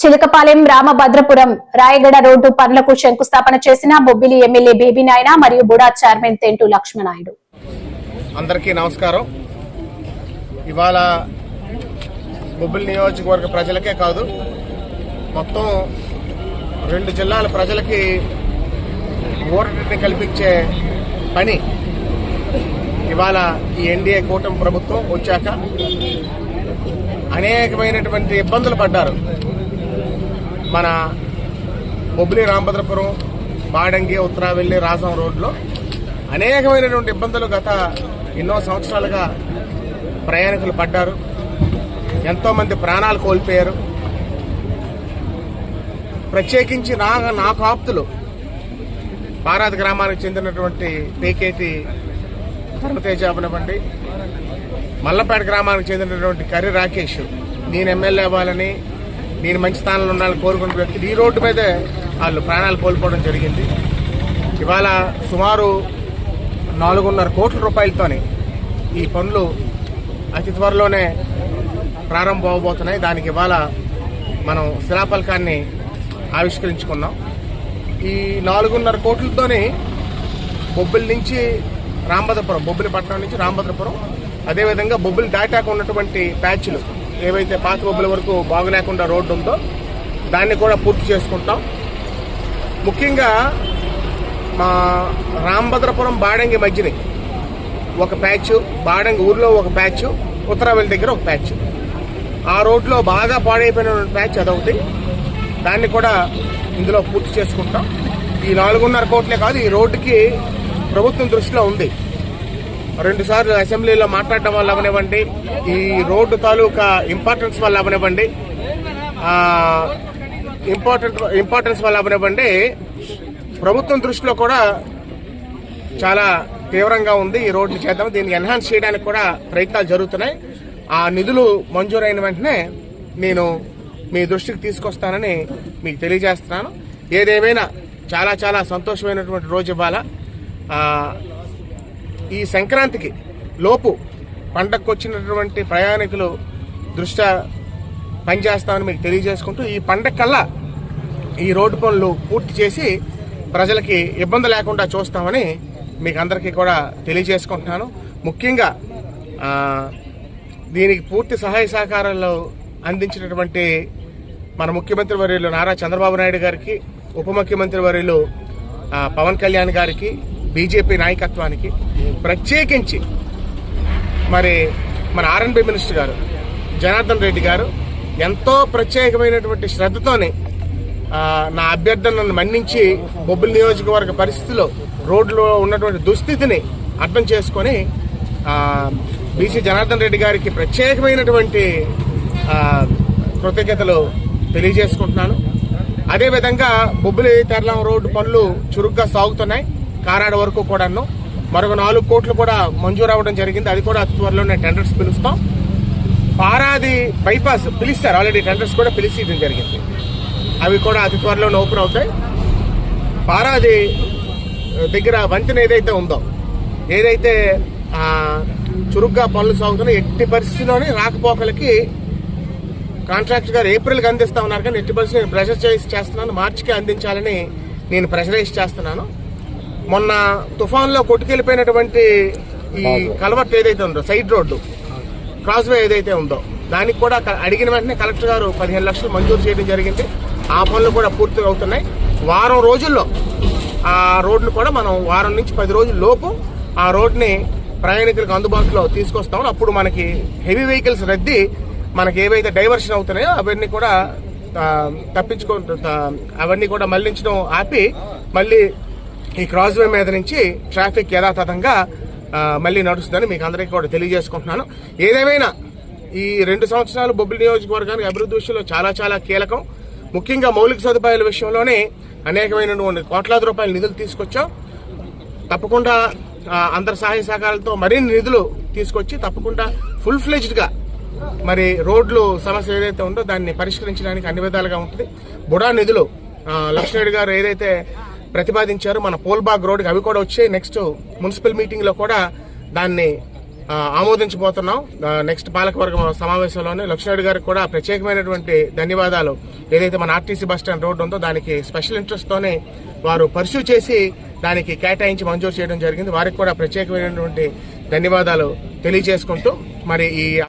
Chilakapalem Ramabhadrapuram Rayagada road పనులకు శంకుస్థాపన చేసిన బొబ్బిలి ఎమ్మెల్యే బేబీ నాయన మరియు బుడా చైర్మన్ తెంటు లక్ష్మణాయుడు అందరికీ నమస్కారం. ఇవాళ బొబ్బిలి నియోజకవర్గ ప్రజలకే కాదు మొత్తం రెండు జిల్లాల ప్రజలకి ఊరటిని కల్పించే పని ఇవాళ ఈ ఎన్డీఏ కూటమి ప్రభుత్వం వచ్చాక అనేకమైనటువంటి ఇబ్బందులు పడ్డారు. మన బొబ్బిలి రామభద్రపురం బాడంగి ఉత్తరావెల్లి రాజం రోడ్లో అనేకమైనటువంటి ఇబ్బందులు గత ఎన్నో సంవత్సరాలుగా ప్రయాణికులు పడ్డారు. ఎంతోమంది ప్రాణాలు కోల్పోయారు. ప్రత్యేకించి నా నాకు ఆప్తులు పారాది గ్రామానికి చెందినటువంటి పేకేటి ధర్మతేజ అవనివ్వండి మల్లపేట గ్రామానికి చెందినటువంటి కర్రి రాకేష్ నేను ఎమ్మెల్యే అవ్వాలని నేను మంచి స్థానంలో ఉండాలని కోరుకున్న వ్యక్తులు ఈ రోడ్డు మీదే వాళ్ళు ప్రాణాలు కోల్పోవడం జరిగింది. ఇవాళ సుమారు నాలుగున్నర కోట్ల రూపాయలతోని ఈ పనులు అతి త్వరలోనే ప్రారంభం అవబోతున్నాయి. దానికి ఇవాళ మనం శిలాఫలకాన్ని ఆవిష్కరించుకున్నాం. ఈ నాలుగున్నర కోట్లతోని బొబ్బిలి నుంచి రాంభద్రపురం బొబ్బిలి పట్టణం నుంచి రాంభద్రపురం అదేవిధంగా బొబ్బిలి దాటాక ఉన్నటువంటి ప్యాచ్లు ఏవైతే పాత బొబ్బుల వరకు బాగులేకుండా రోడ్డు ఉందో దాన్ని కూడా పూర్తి చేసుకుంటాం. ముఖ్యంగా మా రాంభద్రపురం బాడంగి మధ్యని ఒక ప్యాచ్ బాడంగి ఊర్లో ఒక ప్యాచ్ ఉత్తరావెల్లి దగ్గర ఒక ప్యాచ్. ఆ రోడ్లో బాగా పాడైపోయిన ప్యాచ్ అదొకటి. దాన్ని కూడా ఇందులో పూర్తి చేసుకుంటాం. ఈ నాలుగున్నర కోట్లే కాదు ఈ రోడ్డుకి ప్రభుత్వం దృష్టిలో ఉంది. రెండు సార్లు అసెంబ్లీలో మాట్లాడడం వల్ల అవనివ్వండి. ఈ రోడ్డు తాలూకా ఇంపార్టెన్స్ వల్ల అవనివ్వండి. ఇంపార్టెంట్ ఇంపార్టెన్స్ వల్ల అవనివ్వండి. ప్రభుత్వం దృష్టిలో కూడా చాలా తీవ్రంగా ఉంది ఈ రోడ్డు చేద్దాం. దీన్ని ఎన్హాన్స్ చేయడానికి కూడా ప్రయత్నాలు జరుగుతున్నాయి. ఆ నిధులు మంజూరైన వెంటనే నేను మీ దృష్టికి తీసుకొస్తానని మీకు తెలియజేస్తున్నాను. ఏదేమైనా చాలా చాలా సంతోషమైనటువంటి రోజు ఇవ్వాలా ఈ సంక్రాంతికి లోపు పండగకు వచ్చినటువంటి ప్రయాణికులు దృష్ట్యా పనిచేస్తామని మీకు తెలియజేసుకుంటూ ఈ పండగ కల్లా ఈ రోడ్డు పనులు పూర్తి చేసి ప్రజలకి ఇబ్బంది లేకుండా చూస్తామని మీకు అందరికీ కూడా తెలియజేసుకుంటున్నాను. ముఖ్యంగా దీనికి పూర్తి సహాయ సహకారాలు అందించినటువంటి మన ముఖ్యమంత్రి వర్యులు నారా చంద్రబాబు నాయుడు గారికి ఉప ముఖ్యమంత్రి వర్యులు పవన్ కళ్యాణ్ గారికి బీజేపీ నాయకత్వానికి ప్రత్యేకించి మరి మన ఆర్ఎన్బి మినిస్టర్ గారు జనార్దన్ రెడ్డి గారు ఎంతో ప్రత్యేకమైనటువంటి శ్రద్ధతోని నా అభ్యర్థనను మన్నించి బొబ్బిలి నియోజకవర్గ పరిస్థితిలో రోడ్లో ఉన్నటువంటి దుస్థితిని అర్థం చేసుకొని బీసీ జనార్దన్ రెడ్డి గారికి ప్రత్యేకమైనటువంటి కృతజ్ఞతలు తెలియజేసుకుంటున్నాను. అదేవిధంగా బొబ్బిలి తెరలం రోడ్డు పనులు చురుగ్గా సాగుతున్నాయి. కారాడ వరకు కూడాను. మరొక నాలుగు కోట్లు కూడా మంజూరు అవ్వడం జరిగింది. అది కూడా అతి త్వరలోనే టెండర్స్ పిలుస్తాం. పారాది బైపాస్ పిలిస్తారు. ఆల్రెడీ టెండర్స్ కూడా పిలిచేయడం జరిగింది. అవి కూడా అతి త్వరలోనే ఓపెన్ అవుతాయి. పారాది దగ్గర వంతెన ఏదైతే ఉందో ఏదైతే చురుగ్గా పనులు సాగుతున్నాయి ఎట్టి పరిస్థితిలోనే రాకపోకలకి కాంట్రాక్టర్ గారు ఏప్రిల్కి అందిస్తా ఉన్నారు. కానీ ఎట్టి పరిస్థితి నేను ప్రెషర్ చేసి చేస్తున్నాను. మార్చికి అందించాలని నేను ప్రెషరైజ్ చేస్తున్నాను. మొన్న తుఫాన్లో కొట్టుకెళ్ళిపోయినటువంటి ఈ కలవర్ట్ ఏదైతే ఉందో సైడ్ రోడ్డు క్రాస్ వే ఏదైతే ఉందో దానికి కూడా అడిగిన వెంటనే కలెక్టర్ గారు పదిహేను లక్షలు మంజూరు చేయడం జరిగింది. ఆ పనులు కూడా పూర్తిగా అవుతున్నాయి. వారం రోజుల్లో ఆ రోడ్ను కూడా మనం వారం నుంచి పది రోజుల లోపు ఆ రోడ్ని ప్రయాణికులకు అందుబాటులో తీసుకొస్తాం. అప్పుడు మనకి హెవీ వెహికల్స్ రద్దీ మనకి ఏవైతే డైవర్షన్ అవుతున్నాయో అవన్నీ కూడా తప్పించుకో అవన్నీ కూడా మళ్ళించడం ఆపి మళ్ళీ ఈ క్రాస్ వే మీద నుంచి ట్రాఫిక్ యథాతథంగా మళ్ళీ నడుస్తుందని మీకు అందరికీ కూడా తెలియజేసుకుంటున్నాను. ఏదేమైనా ఈ రెండు సంవత్సరాలు బొబ్బిలి నియోజకవర్గానికి అభివృద్ధి విషయంలో చాలా చాలా కీలకం. ముఖ్యంగా మౌలిక సదుపాయాల విషయంలోనే అనేకమైనటువంటి కోట్లాది రూపాయల నిధులు తీసుకొచ్చాం. తప్పకుండా అందరి సహాయ సహకారాలతో మరిన్ని నిధులు తీసుకొచ్చి తప్పకుండా ఫుల్ ఫ్లెజ్డ్గా మరి రోడ్లు సమస్య ఏదైతే ఉందో దాన్ని పరిష్కరించడానికి అన్ని విధాలుగా ఉంటుంది. బుడా నిధులు ఆ, గారు ఏదైతే ప్రతిపాదించారు. మన పోల్బాగ్ రోడ్కి అవి కూడా వచ్చాయి నెక్స్ట్ మున్సిపల్ మీటింగ్లో కూడా దాన్ని ఆమోదించబోతున్నాం. నెక్స్ట్ పాలకవర్గం సమావేశంలోనే లక్ష్మణుడి గారికి కూడా ప్రత్యేకమైనటువంటి ధన్యవాదాలు. ఏదైతే మన ఆర్టీసీ బస్ స్టాండ్ రోడ్డు ఉందో దానికి స్పెషల్ ఇంట్రెస్ట్తోనే వారు పర్సూ చేసి దానికి కేటాయించి మంజూరు చేయడం జరిగింది. వారికి కూడా ప్రత్యేకమైనటువంటి ధన్యవాదాలు తెలియజేసుకుంటూ మరి ఈ